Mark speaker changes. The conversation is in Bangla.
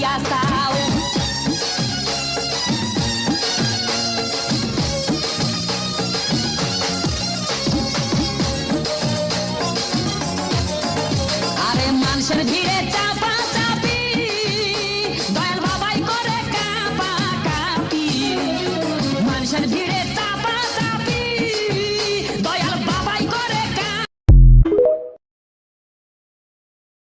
Speaker 1: я стал. আরে মানুষের ভিড়ে চা